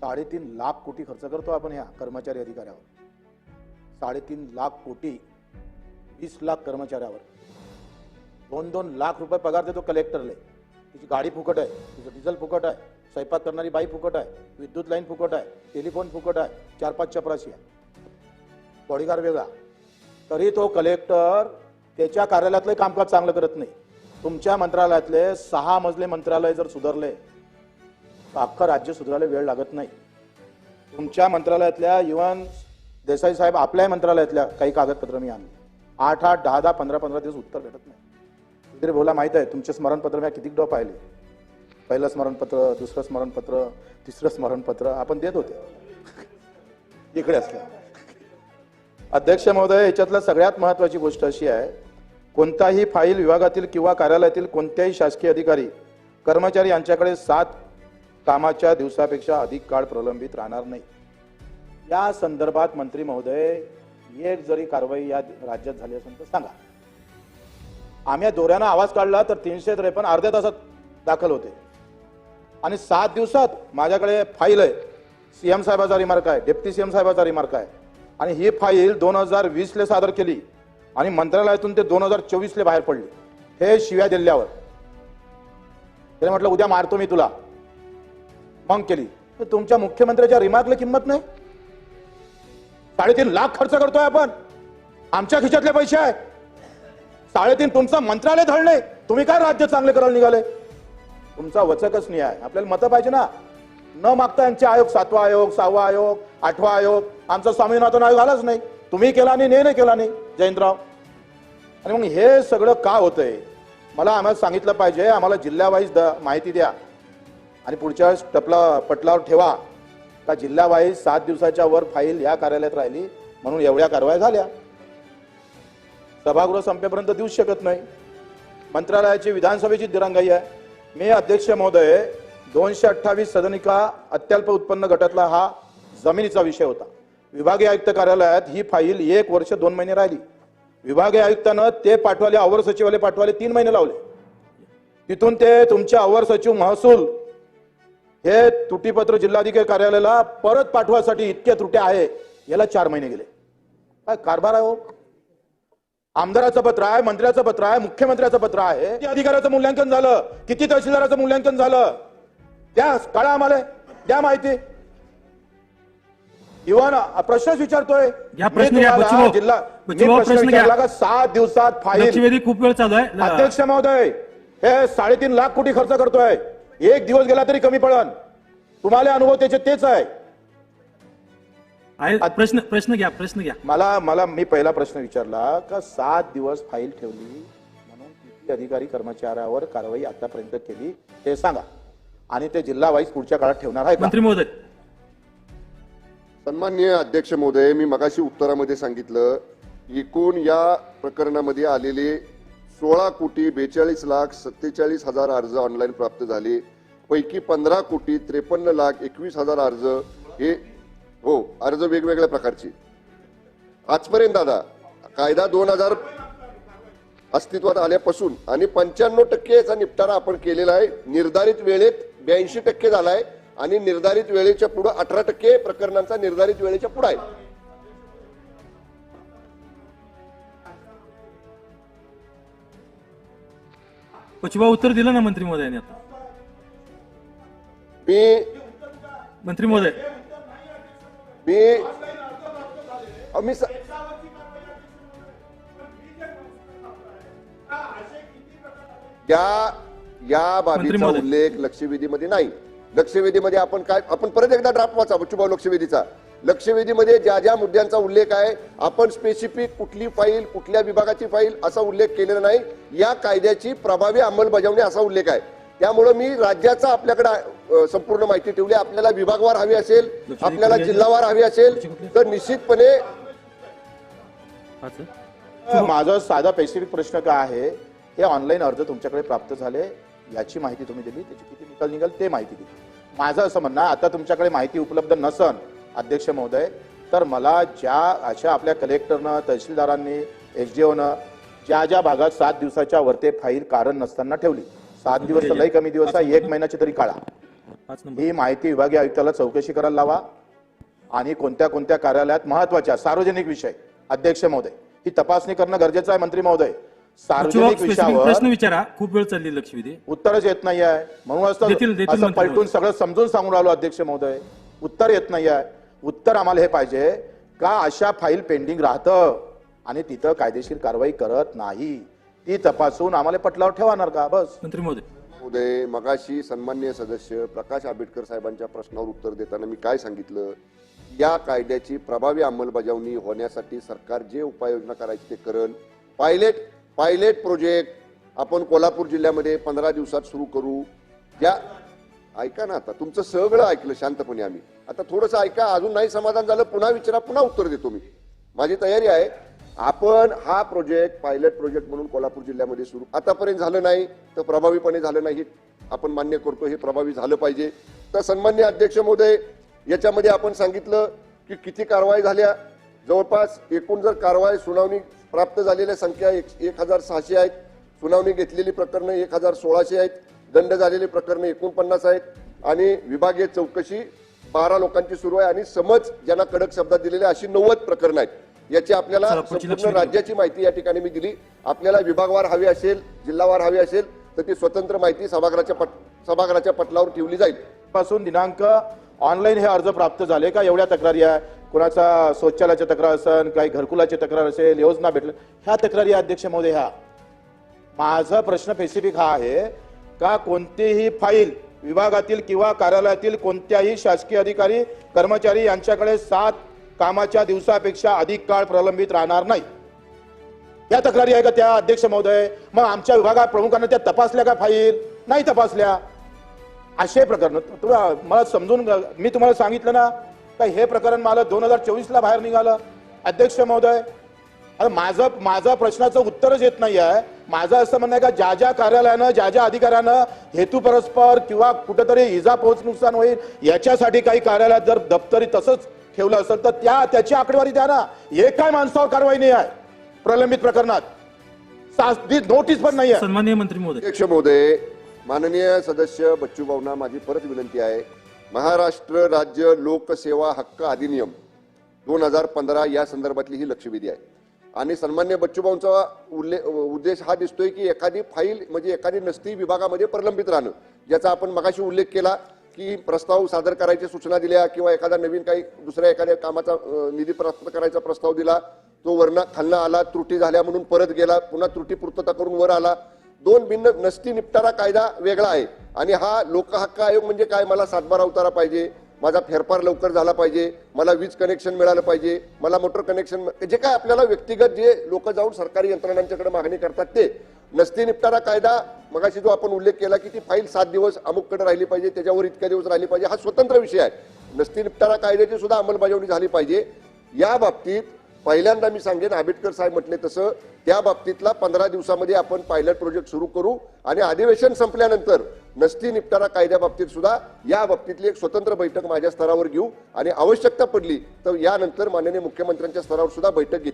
साडेतीन लाख कोटी खर्च करतो आपण ह्या कर्मचारी अधिकाऱ्यावर. साडेतीन लाख कोटी वीस लाख कर्मचाऱ्यावर. दोन दोन लाख रुपये पगार देतो कलेक्टरले तिची गाडी फुकट आहे तिचं डिझेल फुकट आहे स्वयंपाक करणारी बाई फुकट आहे विद्युत लाईन फुकट आहे टेलिफोन फुकट आहे चार पाच चपराशी आहे. बॉडीगार वेगळा. तरी तो कलेक्टर त्याच्या कार्यालयातलं कामकाज चांगलं करत नाही. तुमच्या मंत्रालयातले सहा मजले मंत्रालय जर सुधारले अख्खं राज्य सुधारायला वेळ लागत नाही. तुमच्या मंत्रालयातल्या इव्हन देसाई साहेब आपल्याही मंत्रालयातल्या काही कागदपत्र मी आणली. आठ आठ दहा दहा पंधरा पंधरा दिवस उत्तर भेटत नाही. तरी बोला माहीत आहे तुमचे स्मरणपत्र मी किती डो पाहिले. पहिलं स्मरणपत्र दुसरं स्मरणपत्र तिसरं स्मरणपत्र आपण देत होते. इकडे असल्या. अध्यक्ष महोदय याच्यातला सगळ्यात महत्वाची गोष्ट अशी आहे कोणताही फाईल विभागातील किंवा कार्यालयातील कोणत्याही शासकीय अधिकारी कर्मचारी यांच्याकडे सात कामाच्या दिवसापेक्षा अधिक काळ प्रलंबित राहणार नाही. या संदर्भात मंत्री महोदय एक जरी कारवाई या राज्यात झाली असेल तर सांगा. आम्ही दोऱ्यानं आवाज काढला तर तीनशे त्रेपन्न अर्ध्या तासात दाखल होते. आणि सात दिवसात माझ्याकडे फाईल आहे. सीएम साहेबाचा रिमार्क आहे डेप्टी सीएम साहेबाचा रिमार्क आहे. आणि ही फाईल दोन हजार वीसले सादर केली आणि मंत्रालयातून ते दोन हजार चोवीसले बाहेर पडली. हे शिव्या दिल्यावर. त्याने म्हटलं उद्या मारतो मी तुला. मांग केली. तर तुमच्या मुख्यमंत्र्याच्या रिमार्कला किंमत नाही? साडेतीन लाख खर्च करतोय आपण. आमच्या खिशातले पैसे आहे साडेतीन तुमचं मंत्रालय धरणे तुम्ही काय राज्य चांगले करायला निघाले? तुमचा वचकच नाही आहे. आपल्याला मतं पाहिजे ना. न मागता यांचे आयोग सातवा आयोग सहावा आयोग आठवा आयोग आमचा स्वामीनाथन आयोग आलाच नाही. तुम्ही केला नाही ने नाही केला नाही जयंतराव. आणि मग हे सगळं का होतंय? मला आम्हाला सांगितलं पाहिजे. आम्हाला जिल्ह्यावाईज द माहिती द्या. आणि पुढच्या वेळेस टपला पटलावर ठेवा. का जिल्ह्यावाईज सात दिवसाच्या वर फाईल या कार्यालयात राहिली म्हणून एवढ्या कारवाया झाल्या. सभागृह संपेपर्यंत देऊच शकत नाही. मंत्रालयाची विधानसभेची दिरंगाई आहे. मी अध्यक्ष महोदय दोनशे अठ्ठावीस सदनिका अत्यल्प उत्पन्न गटातला हा जमिनीचा विषय होता. विभागीय आयुक्त कार्यालयात ही फाईल एक वर्ष दोन महिने राहिली. विभागीय आयुक्तानं ते पाठवाले अवर सचिवाले पाठवाले तीन महिने लावले. तिथून ते तुमचे अवर सचिव महसूल हे त्रुटीपत्र जिल्हाधिकारी कार्यालयाला परत पाठवासाठी इतक्या त्रुट्या आहे याला चार महिने गेले. काय कारभार आहे हो? आमदाराचं पत्र आहे मंत्र्याचं पत्र आहे मुख्यमंत्र्याचं पत्र आहे. किती अधिकाऱ्याचं मूल्यांकन झालं? किती तहसीलदाराचं मूल्यांकन झालं? द्या कळा आम्हाला द्या माहिती. इव्हन प्रश्नच विचारतोय. जिल्हा प्रश्न. विचारला का? सात दिवसात फाईल खूप वेळ चालू आहे. अध्यक्ष महोदय हे साडेतीन लाख कोटी खर्च करतोय. एक दिवस गेला तरी कमी पडन. तुम्हाला अनुभव त्याचे तेच आहे. प्रश्न प्रश्न घ्या प्रश्न घ्या. मला मला मी पहिला प्रश्न विचारला का सात दिवस फाईल ठेवली म्हणून किती अधिकारी कर्मचाऱ्यावर कारवाई आतापर्यंत केली ते सांगा. आणि ते जिल्हा वाईज पुढच्या काळात ठेवणार आहे मंत्री महोदय. सन्माननीय अध्यक्ष महोदय मी मगाशी उत्तरामध्ये सांगितलं एकूण या प्रकरणामध्ये आलेले सोळा कोटी बेचाळीस लाख सत्तेचाळीस हजार अर्ज ऑनलाईन प्राप्त झाले. पैकी पंधरा कोटी त्रेपन्न लाख एकवीस हजार अर्ज हे हो अर्ज वेगवेगळ्या प्रकारचे. आजपर्यंत दादा कायदा दोन हजार अस्तित्वात आल्यापासून आणि पंच्याण्णव टक्के याचा निपटारा आपण केलेला आहे. निर्धारित वेळेत ब्याऐंशी टक्के झाला आहे आणि निर्धारित वेळेच्या पुढे अठरा टक्के प्रकरणांचा निर्धारित वेळेच्या पुढे आहे. पचिबा उत्तर दिलं ना मंत्री महोदयाने आता? मी मंत्री महोदय मी अहो, मी स- या या बाबीचा महोदय. उल्लेख लक्षवेधीमध्ये नाही. लक्षवेधीमध्ये आपण काय आपण परत एकदा ड्राफ्ट वाचा बच्चूभाऊ लक्षवेधीचा लक्षवेधीमध्ये ज्या ज्या मुद्द्यांचा उल्लेख आहे आपण स्पेसिफिक कुठली फाईल कुठल्या विभागाची फाईल असा उल्लेख केलेला नाही. या कायद्याची प्रभावी अंमलबजावणी असा उल्लेख आहे. त्यामुळे मी राज्याचा आपल्याकडे संपूर्ण माहिती ठेवली. आपल्याला विभागवार हवी असेल आपल्याला जिल्हावार हवी असेल तर निश्चितपणे. माझा साधा स्पेसिफिक प्रश्न काय आहे? हे ऑनलाईन अर्ज तुमच्याकडे प्राप्त झाले याची माहिती तुम्ही दिली त्याची किती निकाल निघाल ते माहिती दिली. माझं असं म्हणणं आता तुमच्याकडे माहिती उपलब्ध नसन अध्यक्ष महोदय तर मला ज्या अशा आपल्या कलेक्टरनं तहसीलदारांनी एस डी ओनं ज्या ज्या भागात सात दिवसाच्या वरते फाईल कारण नसताना ठेवली. सात दिवस तर लई कमी दिवस आहे एक महिन्याची तरी नंबर. ही माहिती विभागीय आयुक्ताला चौकशी करायला लावा आणि कोणत्या कोणत्या कार्यालयात महत्त्वाच्या सार्वजनिक विषय. अध्यक्ष महोदय ही तपासणी करणं गरजेचं आहे मंत्री महोदय. सार्वजनिक विषयावर प्रश्न विचारा खूप वेळ चालली लक्षवेधी. उत्तरच येत नाही आहे देतील असं पलटून सगळं समजून सांगून राहिलो अध्यक्ष महोदय. उत्तर येत नाही आहे उत्तर आम्हाला हे पाहिजे का अशा फाईल पेंडिंग राहतं आणि तिथं कायदेशीर कारवाई करत नाही. ती तपासून आम्हाला पटलावर ठेवणार का? बस. मंत्री महोदय. उदय मगाशी सन्मान्य सदस्य प्रकाश आंबेडकर साहेबांच्या प्रश्नावर उत्तर देताना मी काय सांगितलं? या कायद्याची प्रभावी अंमलबजावणी होण्यासाठी सरकार जे उपाययोजना करायची ते करण. पायलेट पायलेट प्रोजेक्ट आपण कोल्हापूर जिल्ह्यामध्ये पंधरा दिवसात सुरू करू. ज्या ऐका ना आता तुमचं सगळं ऐकलं शांतपणे आम्ही. आता थोडंसं ऐका अजून नाही समाधान झालं पुन्हा विचारा पुन्हा उत्तर देतो मी. माझी तयारी आहे आपण हा प्रोजेक्ट पायलट प्रोजेक्ट म्हणून कोल्हापूर जिल्ह्यामध्ये सुरू आतापर्यंत झालं नाही तर प्रभावीपणे झालं नाही आपण मान्य करतो हे प्रभावी झालं पाहिजे. तर सन्मान्य अध्यक्ष महोदय याच्यामध्ये आपण सांगितलं की किती कारवाई झाल्या. जवळपास एकूण जर कारवाई सुनावणी प्राप्त झालेल्या संख्या एक एक हजार सहाशे आहेत. सुनावणी घेतलेली प्रकरणं एक हजार सोळाशे आहेत. दंड झालेली प्रकरणं एकोणपन्नास आहेत. आणि विभागीय चौकशी बारा लोकांची सुरू आहे आणि समज ज्यांना कडक शब्दात दिलेले अशी नव्वद प्रकरणं आहेत. याची आपल्याला संपूर्ण. राज्याची माहिती या ठिकाणी मी दिली. आपल्याला विभागवार हवी असेल जिल्हावार हवी असेल तर ती स्वतंत्र माहिती सभागृहाच्या पट सभागृहाच्या पटलावर ठेवली जाईल. पासून दिनांक ऑनलाईन हे अर्ज प्राप्त झाले का? एवढ्या तक्रारी आहे. कुणाचा शौचालयाची तक्रार असेल काही घरकुलाची तक्रार असेल योजना भेटलं. ह्या तक्रारी अध्यक्ष महोदय ह्या. माझा प्रश्न स्पेसिफिक हा आहे का कोणतीही फाईल विभागातील किंवा कार्यालयातील कोणत्याही शासकीय अधिकारी कर्मचारी यांच्याकडे सात कामाच्या दिवसापेक्षा अधिक काळ प्रलंबित राहणार नाही. या तक्रारी आहे का त्या अध्यक्ष महोदय? मग आमच्या विभागात प्रमुखांना त्या तपासल्या का फाईल? नाही तपासल्या. असे प्रकरण तुला मला समजून मी तुम्हाला सांगितलं ना का हे प्रकरण मला दोन हजार चोवीसला बाहेर निघालं. अध्यक्ष महोदय आता माझं माझं प्रश्नाचं उत्तरच येत नाही आहे माझं असं म्हणणं आहे का ज्या ज्या कार्यालयानं ज्या ज्या अधिकाऱ्यानं हेतू परस्पर किंवा कुठेतरी इजा पोहोच नुकसान होईल याच्यासाठी काही कार्यालयात जर दप्तरी तसंच ठेवलं असेल तर त्या त्याची आकडेवारी द्या ना. हे काय माणसावर कारवाई नाही आहे प्रलंबित प्रकरणात. नोटीस पण नाही आहे सन्माननीय मंत्री महोदय. अध्यक्ष महोदय माननीय सदस्य बच्चू भाऊंना माझी परत विनंती आहे. महाराष्ट्र राज्य लोकसेवा हक्क अधिनियम दोन हजार पंधरा या संदर्भातली ही लक्षवेधी आहे. आणि सन्मान्य बच्चूभाऊंचा उल्ले उल्लेख उद्देश हा दिसतोय की एखादी फाईल म्हणजे एखादी नसती विभागामध्ये प्रलंबित राहणं. ज्याचा आपण मगाशी उल्लेख केला की प्रस्ताव सादर करायच्या सूचना दिल्या किंवा एखादा नवीन काही दुसऱ्या एखाद्या कामाचा निधी प्राप्त करायचा प्रस्ताव दिला तो वरना खालना आला त्रुटी झाल्या म्हणून परत गेला पुन्हा त्रुटी पूर्तता करून वर आला. दोन भिन्न नसती निपटारा कायदा वेगळा आहे. आणि हा लोकहक्क आयोग म्हणजे काय? मला सातबारा उतारा पाहिजे. माझा फेरफार लवकर झाला पाहिजे मला वीज कनेक्शन मिळालं पाहिजे मला मोटर कनेक्शन जे काय आपल्याला व्यक्तिगत जे लोक जाऊन सरकारी यंत्रणांच्याकडे मागणी करतात ते नसती निपटारा कायदा मगाशी जो आपण उल्लेख केला की ती फाईल सात दिवस अमुककडे राहिली पाहिजे त्याच्यावर इतक्या दिवस राहिली पाहिजे हा स्वतंत्र विषय आहे. नसती निपटारा कायद्याची सुद्धा अंमलबजावणी झाली पाहिजे. या बाबतीत पहिल्यांदा मी सांगेन आंबेडकर साहेब म्हटले तसं त्या बाबतीतला पंधरा दिवसामध्ये आपण पायलट प्रोजेक्ट सुरू करू आणि अधिवेशन संपल्यानंतर नसती निपटारा कायद्याबाबतीत सुद्धा या बाबतीतली एक स्वतंत्र बैठक माझ्या स्तरावर घेऊ आणि आवश्यकता पडली तर यानंतर माननीय मुख्यमंत्र्यांच्या स्तरावर सुद्धा बैठक घेतली.